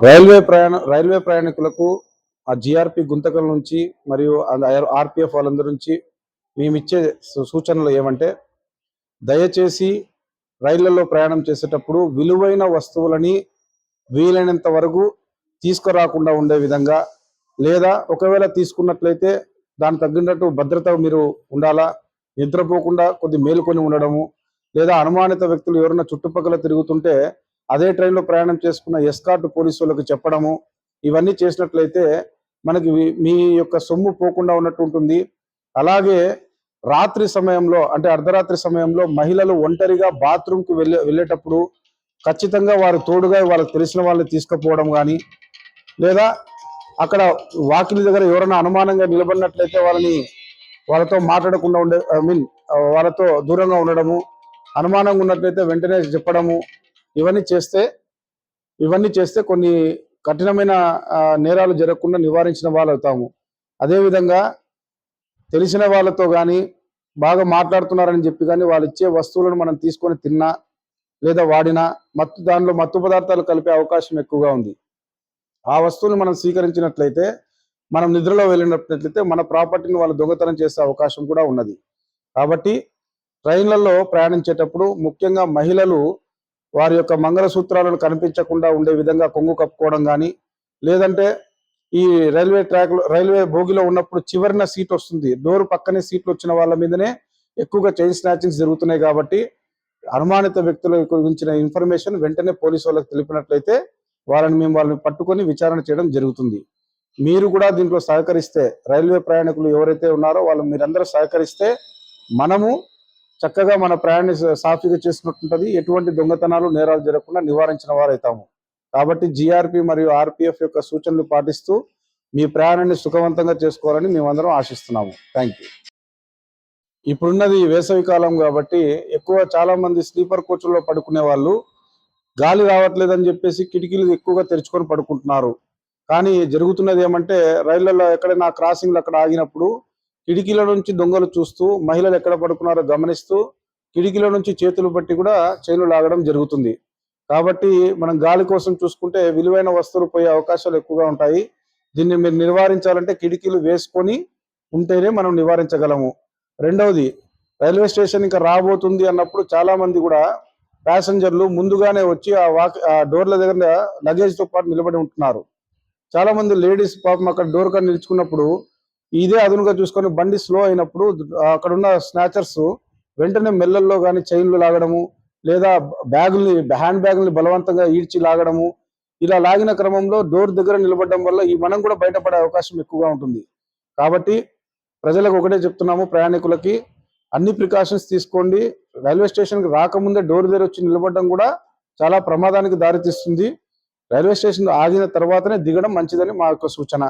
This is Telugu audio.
రైల్వే ప్రయాణ రైల్వే ప్రయాణికులకు ఆ జిఆర్పి గుంతకల నుంచి మరియు ఆర్పిఎఫ్ వాళ్ళందరి నుంచి మేమిచ్చే సు- సూచనలు ఏమంటే దయచేసి రైళ్ళలో ప్రయాణం చేసేటప్పుడు విలువైన వస్తువులని వీలైనంత వరకు తీసుకురాకుండా ఉండే విధంగా లేదా ఒకవేళ తీసుకున్నట్లయితే దానికి తగ్గినట్టు భద్రత మీరు ఉండాలా? నిద్రపోకుండా కొద్ది మేలుకొని ఉండడము లేదా అనుమానిత వ్యక్తులు ఎవరైనా చుట్టుపక్కల తిరుగుతుంటే అదే ట్రైన్లో ప్రయాణం చేసుకున్న ఎస్కార్ట్ పోలీసు వాళ్ళకి చెప్పడము ఇవన్నీ చేసినట్లయితే మనకి మీ యొక్క సొమ్ము పోకుండా ఉన్నట్టు ఉంటుంది. అలాగే రాత్రి సమయంలో అంటే అర్ధరాత్రి సమయంలో మహిళలు ఒంటరిగా బాత్రూమ్కి వెళ్ళే వెళ్ళేటప్పుడు ఖచ్చితంగా వారు తోడుగా వాళ్ళకి తెలిసిన వాళ్ళని తీసుకుపోవడం కానీ లేదా అక్కడ వాకిలి దగ్గర ఎవరైనా అనుమానంగా నిలబడినట్లయితే వాళ్ళని వాళ్ళతో మాట్లాడకుండా ఉండే ఐ మీన్ వాళ్ళతో దూరంగా ఉండడము అనుమానంగా ఉన్నట్లయితే వెంటనే చెప్పడము ఇవన్నీ చేస్తే ఇవన్నీ చేస్తే కొన్ని కఠినమైన నేరాలు జరగకుండా నివారించిన వాళ్ళు అవుతాము. అదేవిధంగా తెలిసిన వాళ్ళతో కానీ బాగా మాట్లాడుతున్నారని చెప్పి కానీ వాళ్ళు ఇచ్చే వస్తువులను మనం తీసుకొని తిన్నా లేదా వాడినా మత్తు దానిలో మత్తు పదార్థాలు కలిపే అవకాశం ఎక్కువగా ఉంది. ఆ వస్తువుని మనం స్వీకరించినట్లయితే మనం నిద్రలో వెళ్ళినట్లయితే మన ప్రాపర్టీని వాళ్ళు దొంగతనం చేసే అవకాశం కూడా ఉన్నది. కాబట్టి ట్రైన్లలో ప్రయాణించేటప్పుడు ముఖ్యంగా మహిళలు వారి యొక్క మంగళసూత్రాలను కనిపించకుండా ఉండే విధంగా కొంగు కప్పుకోవడం కానీ లేదంటే ఈ రైల్వే ట్రాక్ రైల్వే భోగిలో ఉన్నప్పుడు చివరిన సీట్ వస్తుంది. డోర్ పక్కనే సీట్లు వచ్చిన వాళ్ళ మీదనే ఎక్కువగా చైన్ స్నాచింగ్స్ జరుగుతున్నాయి కాబట్టి అనుమానిత వ్యక్తుల గురించిన ఇన్ఫర్మేషన్ వెంటనే పోలీసు వాళ్ళకి తెలిపినట్లయితే వాళ్ళని మేము వాళ్ళని పట్టుకొని విచారణ చేయడం జరుగుతుంది. మీరు కూడా దీంట్లో సహకరిస్తే రైల్వే ప్రయాణికులు ఎవరైతే ఉన్నారో వాళ్ళు మీరందరూ సహకరిస్తే మనము చక్కగా మన ప్రయాణి సాఫీగా చేసినట్టుంటది ఎటువంటి దొంగతనాలు నేరాలు జరగకుండా నివారించిన వారైతాము. కాబట్టి జిఆర్పి మరియు ఆర్పిఎఫ్ యొక్క సూచనలు పాటిస్తూ మీ ప్రయాణాన్ని సుఖవంతంగా చేసుకోవాలని మేమందరం ఆశిస్తున్నాము. థ్యాంక్ యూ ఇప్పుడున్నది వేసవి కాలం కాబట్టి ఎక్కువ చాలా మంది స్లీపర్ కోచ్ల్లో పడుకునే వాళ్ళు గాలి రావట్లేదని చెప్పేసి కిటికీలు ఎక్కువగా తెరుచుకొని పడుకుంటున్నారు. కానీ జరుగుతున్నది ఏమంటే రైళ్ళలో ఎక్కడైనా క్రాసింగ్లు అక్కడ ఆగినప్పుడు కిటికీల నుంచి దొంగలు చూస్తూ మహిళలు ఎక్కడ పడుకున్నారో గమనిస్తూ కిటికీల నుంచి చేతులు పట్టి కూడా చైన్లు లాగడం జరుగుతుంది. కాబట్టి మనం గాలి కోసం చూసుకుంటే విలువైన వస్తువులు పోయే అవకాశాలు ఎక్కువగా ఉంటాయి. దీన్ని మీరు నివారించాలంటే కిటికీలు వేసుకొని ఉంటేనే మనం నివారించగలము. రెండవది రైల్వే స్టేషన్ ఇంకా రాబోతుంది అన్నప్పుడు చాలా మంది కూడా ప్యాసింజర్లు ముందుగానే వచ్చి ఆ వాక్ ఆ డోర్ల దగ్గర లగేజ్తో పాటు నిలబడి ఉంటున్నారు. చాలా మంది లేడీస్ పాపం అక్కడ డోర్ కాడ నిలుచుకున్నప్పుడు ఇదే అదునుగా చూసుకొని బండి స్లో అయినప్పుడు అక్కడ ఉన్న స్నాచర్స్ వెంటనే మెల్లల్లో కానీ చైన్లు లాగడము లేదా బ్యాగుల్ని హ్యాండ్ బ్యాగుల్ని బలవంతంగా ఈడ్చి లాగడము. ఇలా లాగిన క్రమంలో డోర్ దగ్గర నిలబడడం వల్ల ఈ మనం కూడా బయటపడే అవకాశం ఎక్కువగా ఉంటుంది. కాబట్టి ప్రజలకు ఒకటే చెప్తున్నాము ప్రయాణికులకి అన్ని ప్రికాషన్స్ తీసుకోండి. రైల్వే స్టేషన్కి రాకముందే డోర్ దగ్గర వచ్చి నిలబడడం కూడా చాలా ప్రమాదానికి దారితీస్తుంది. రైల్వే స్టేషన్ ఆగిన తర్వాతనే దిగడం మంచిదని మా యొక్క సూచన.